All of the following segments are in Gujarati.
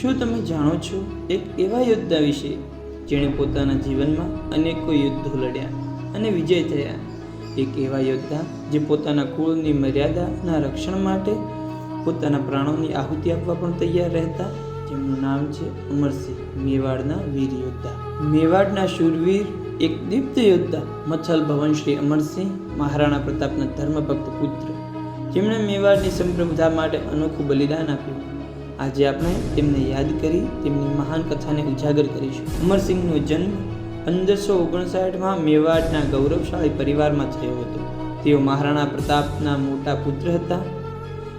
શું તમે જાણો છો એક એવા યોદ્ધા વિશે જેણે પોતાના જીવનમાં અનેકો યુદ્ધો લડ્યા અને વિજય થયા? એક એવા યોદ્ધા જે પોતાના કુળની મર્યાદાના રક્ષણ માટે પોતાના પ્રાણોની આહુતિ આપવા પણ તૈયાર રહેતા? જેમનું નામ છે અમરસિંહ મેવાડના વીર યોદ્ધા. મેવાડના શૂરવીર એક દીપ્ત યોદ્ધા, મથલ ભવન શ્રી અમરસિંહ મહારાણા પ્રતાપના ધર્મભક્ત પુત્ર. જેમણે મેવાડની સંપ્રભુતા માટે અનોખું બલિદાન આપ્યું. આજે આપણે તેમને યાદ કરી તેમની મહાન કથાને ઉજાગર કરીશું. અમરસિંહનો જન્મ પંદરસો ઓગણસાઠમાં મેવાડના ગૌરવશાળી પરિવારમાં થયો હતો. તેઓ મહારાણા પ્રતાપના મોટા પુત્ર હતા.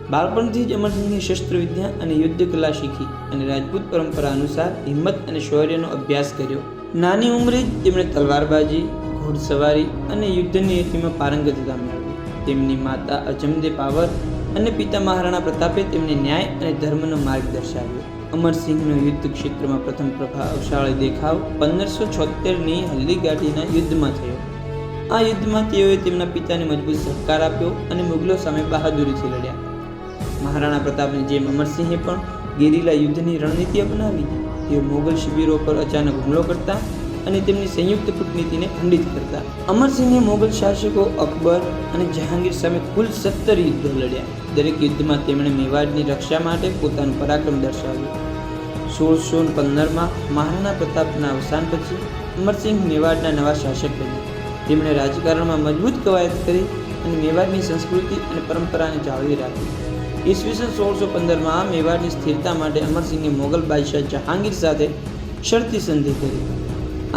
બાળપણથી જ અમરસિંહે શસ્ત્રવિદ્યા અને યુદ્ધ કલા શીખી અને રાજપૂત પરંપરા અનુસાર હિંમત અને શૌર્યનો અભ્યાસ કર્યો. નાની ઉંમરે જ તેમણે તલવારબાજી, ઘોડસવારી અને યુદ્ધની નીતિમાં પારંગતતા મેળવી. તેમની માતા અજમદે પાવર અને પિતા મહારાણા પ્રતાપે તેમને ન્યાય અને ધર્મનો માર્ગ દર્શાવ્યો. અમરસિંહનો યુદ્ધ ક્ષેત્રમાં પ્રથમ પ્રભાવશાળી દેખાવ પંદરસો છોતેરની હલ્દીઘાટીના યુદ્ધમાં થયો. આ યુદ્ધમાં તેઓએ તેમના પિતાને મજબૂત સહકાર આપ્યો અને મુગલો સામે બહાદુરીથી લડ્યા. મહારાણા પ્રતાપની જેમ અમરસિંહે પણ ગેરીલા યુદ્ધની રણનીતિ અપનાવી, તેઓ મોગલ શિબિરો પર અચાનક હુમલો કરતા અને તેમની સંયુક્ત કૂટનીતિને ખંડિત કરતા. અમરસિંહે મોગલ શાસકો અકબર અને જહાંગીર સામે કુલ સત્તર યુદ્ધો લડ્યા. દરેક યુદ્ધમાં તેમણે મેવાડની રક્ષા માટે પોતાનું પરાક્રમ દર્શાવ્યું. સોળસો પંદરમાં મહારાણા પ્રતાપના અવસાન પછી અમરસિંહ મેવાડના નવા શાસક બન્યા. તેમણે રાજકારણમાં મજબૂત કવાયત કરી અને મેવાડની સંસ્કૃતિ અને પરંપરાને જાળવી રાખી. ઈસવીસન સોળસો પંદરમાં મેવાડની સ્થિરતા માટે અમરસિંહે મોગલ બાદશાહ જહાંગીર સાથે શરતી સંધિ કરી.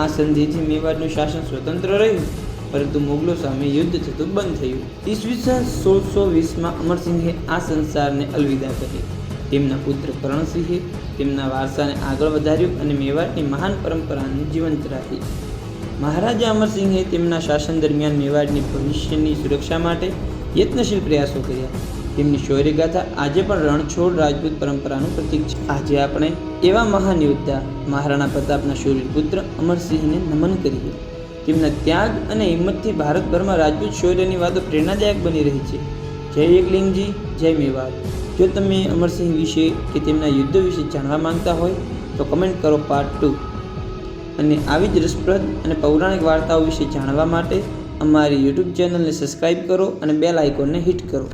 આ સંધિથી મેવાડનું શાસન સ્વતંત્ર રહ્યું, પરંતુ મુગલો સામે યુદ્ધ થતું બંધ થયું. ઈસવીસન સોળસો વીસમાં અમરસિંહે આ સંસારને અલવિદા કરી તેમના પુત્ર કરણસિંહે તેમના વારસાને આગળ વધાર્યું અને મેવાડની મહાન પરંપરાને જીવંત રાખી. મહારાજા અમરસિંહે તેમના શાસન દરમિયાન મેવાડની ભવિષ્યની સુરક્ષા માટે યત્નશીલ પ્રયાસો કર્યા. તેમની શૌર્યગાથા આજે પણ રણછોડ રાજપૂત પરંપરાનું પ્રતીક છે. આજે આપણે એવા મહાન યોદ્ધા મહારાણા પ્રતાપના શૂરીર પુત્ર અમરસિંહને નમન કરીએ. તેમના ત્યાગ અને હિંમતથી ભારતભરમાં રાજપૂત શૌર્યની વાતો પ્રેરણાદાયક બની રહી છે. જય એકલિંગજી, જય મેવાડ. જો તમે અમરસિંહ વિશે કે તેમના યુદ્ધ વિશે જાણવા માંગતા હોય, તો કમેન્ટ કરો પાર્ટ ટુ અને આવી જ રસપ્રદ અને પૌરાણિક વાર્તાઓ વિશે જાણવા માટે અમારી યુટ્યુબ ચેનલને સબસ્ક્રાઈબ કરો અને બેલ આઇકોનને હિટ કરો.